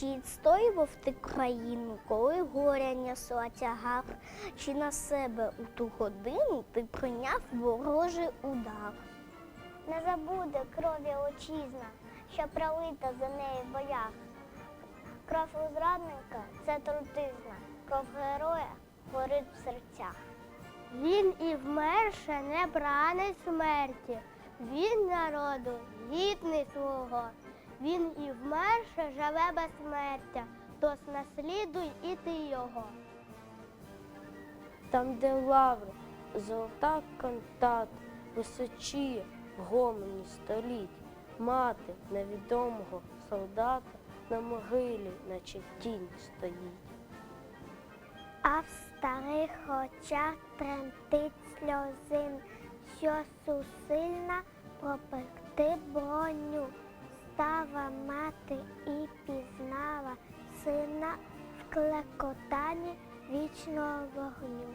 Чи відстоював ти країну, коли горя несла тягар, чи на себе у ту годину ти прийняв ворожий удар? Не забуде крові отчизна, що пролита за неї в боях. Кров у зрадника це трудизна, кров героя горить в серцях. Він і вмерше не бранить смерті, він народу гідний свого. Він і вмерше живе безсмертя, тож наслідуй і ти його. Там, де лаври, золота кантата, височіє в гомоні століть, мати невідомого солдата на могилі, наче тінь стоїть. А в старих очах тремтить сльозин, що сусильна пропекти броню. Става мати і пізнала сина в клекотанні вічного вогню.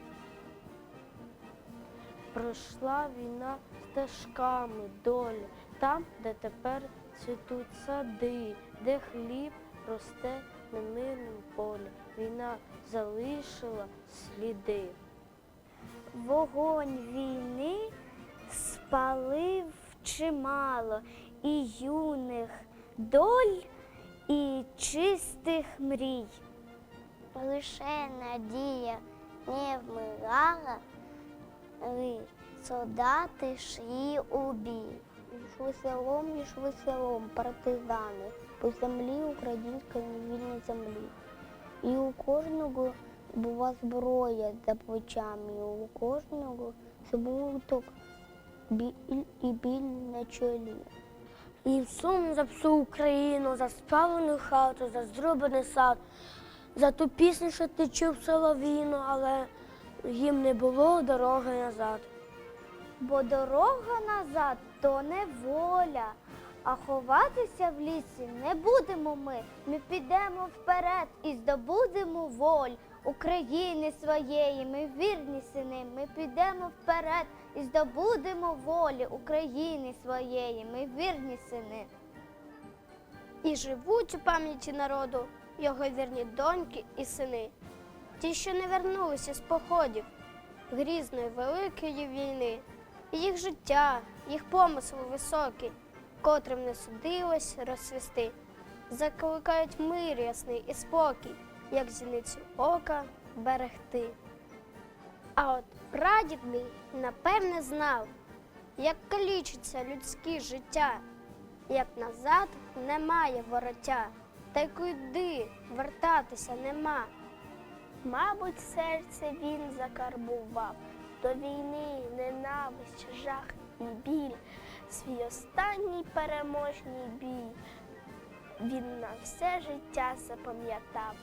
Пройшла війна стежками долі, там, де тепер цвітуть сади, де хліб росте на мирному полі. Війна залишила сліди. Вогонь війни спалив чимало і юних доль, і чистих мрій. Лише надія не вмирала, солдати шли у бій. Йшли селом, йшли селом, партизани, по землі української вільній землі. І у кожного була зброя за плечами, і у кожного смуток біль і біль на чолі. Їм сум за всю Україну, за спалену хату, за зрубаний сад, за ту пісню, що ти чув соловіну, але їм не було дороги назад. Бо дорога назад то не воля, а ховатися в лісі не будемо ми. Ми підемо вперед і здобудемо воль України своєї. Ми вірні сини. Ми підемо вперед і здобудемо волі України своєї. Ми вірні сини. І живуть у пам'яті народу його вірні доньки і сини, ті, що не вернулися з походів грізної великої війни, їх життя, їх помисли високі, котрим не судилось розсвісти, закликають мир ясний і спокій, як зіницю ока берегти. А от прадід мій напевне знав, як калічиться людське життя, як назад немає вороття, та й куди вертатися нема. Мабуть, серце він закарбував до війни ненависть, жах і біль, свій останній переможний бій. Він на все життя запам'ятав.